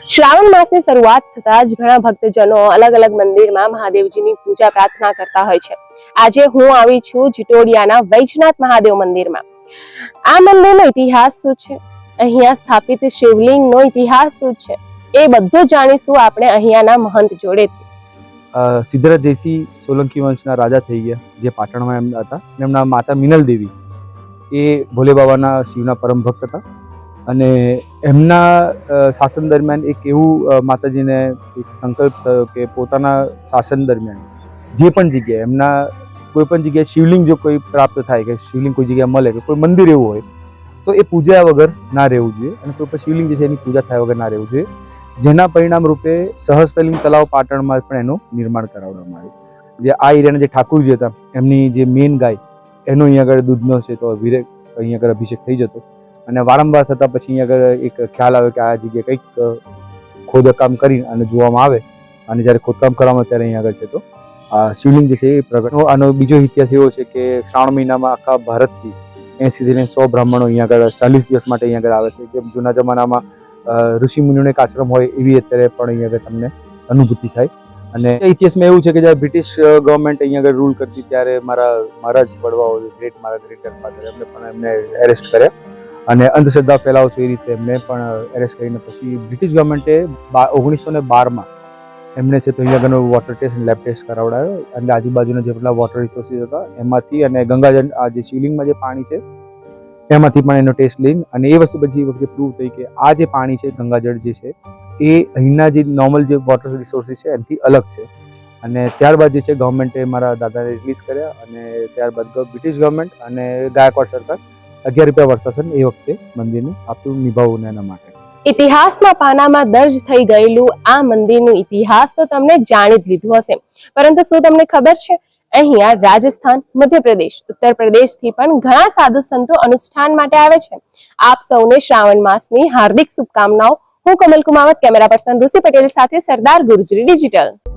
શ્રાવણ માસની શરૂઆત થતા જ ઘણા ભક્તજનો અલગ અલગ મંદિરમાં મહાદેવજીની પૂજા પ્રાર્થના કરતા હોય છે. આજે હું આવી છું જીટોડિયાના વૈજનાથ મહાદેવ મંદિરમાં. આ મંદિરનો ઇતિહાસ શું છે? અહીંયા સ્થાપિત શિવલિંગનો ઇતિહાસ શું છે? એ બધું જાણીશું આપણે અહીંયાના મહંત જોડે અ, સિદ્ધરાજ જયસિંહ સોલંકી વંશના રાજા થઈ ગયા જે પાટણમાં એમના હતા. એમના માતા મિનલ દેવી એ ભોલે બાબાના શિવના પરમ ભક્ત હતા. અને એમના શાસન દરમિયાન એક એવું માતાજીને એક સંકલ્પ થયો કે પોતાના શાસન દરમિયાન જે પણ જગ્યાએ, એમના કોઈ પણ જગ્યાએ શિવલિંગ જો કોઈ પ્રાપ્ત થાય કે શિવલિંગ કોઈ જગ્યાએ મળે કે કોઈ મંદિર એવું હોય, તો એ પૂજા વગર ના રહેવું જોઈએ અને કોઈ પણ શિવલિંગ જે છે એની પૂજા થયા વગર ના રહેવું જોઈએ. જેના પરિણામ રૂપે સહસ્તલિંગ તલાવ પાટણમાં પણ એનું નિર્માણ કરાવવામાં આવ્યું. જે આ એરિયાના જે ઠાકુરજી હતા, એમની જે મેઇન ગાય, એનો અહીંયા આગળ દૂધનો છે તો વિરે અહીંયા આગળ અભિષેક થઈ જતો. અને વારંવાર થતાં પછી આગળ એક ખ્યાલ આવે કે આ જગ્યાએ કંઈક ખોદકામ કરી અને જોવામાં આવે. અને જ્યારે ખોદકામ કરવામાં ત્યારે અહીંયા આગળ છે તો આ શિવલિંગ જે છે એ પ્રગટ આનો બીજો ઇતિહાસ એવો છે કે શ્રાવણ મહિનામાં આખા ભારતથી એસીથી સો બ્રાહ્મણો અહીંયા આગળ ચાલીસ દિવસ માટે અહીંયા આગળ આવે છે. જેમ જૂના જમાનામાં ઋષિ મુનિઓનો એક આશ્રમ હોય એવી અત્યારે પણ અહીંયા આગળ તમને અનુભૂતિ થાય. અને ઇતિહાસમાં એવું છે કે જ્યારે બ્રિટિશ ગવર્મેન્ટ અહીંયા આગળ રૂલ કરતી ત્યારે મારા મારા જ વડવાઓ ગ્રેટ મારા ગ્રેટ ગ્રેન્ડફાધર એમને પણ એમને એરેસ્ટ કર્યા. અને અંધશ્રદ્ધા ફેલાવો છો એ રીતે એમને પણ એરેસ્ટ કરીને પછી બ્રિટિશ ગવર્મેન્ટે ઓગણીસો ને બારમાં એમને છે તો અહીંયા આગળનો વોટર ટેસ્ટ લેબ ટેસ્ટ કરાવડાયો. અને આજુબાજુના જેટલા વોટર રિસોર્સિસ હતા, એમાંથી અને ગંગાજળ, આ જે શિવલિંગમાં જે પાણી છે, એમાંથી પણ એનો ટેસ્ટ લઈને અને એ વસ્તુ પછી વખતે પ્રૂવ થઈ કે આ જે પાણી છે, ગંગાજળ જે છે, એ અહીંના જે નોર્મલ જે વોટર રિસોર્સિસ છે, એનાથી અલગ છે. અને ત્યારબાદ જે છે ગવર્મેન્ટે મારા દાદાને રિલીઝ કર્યા અને ત્યારબાદ બ્રિટિશ ગવર્મેન્ટ અને ગાયકવાડ સરકાર અગિયાર રૂપિયા વર્ષાસન એ વખતે મંદિરને આપ્યું નિભાવવું એના માટે. ઇતિહાસના પાનામાં દર્જ થઈ ગયેલું આ મંદિરનું ઇતિહાસ તો તમને જાણી જ લીધું હશે. પરંતુ શું તમને ખબર છે? અહીંયા રાજસ્થાન, મધ્યપ્રદેશ ઉત્તર પ્રદેશથી પણ ઘણા સાધુ સંતો અનુષ્ઠાન માટે આવે છે. આપ સૌને શ્રાવણ માસની હાર્દિક શુભકામનાઓ. હું કમલ કુમાવત, કેમેરા પર્સન ઋષિ પટેલ સાથે સરદાર ગુર્જરી ડિજિટલ.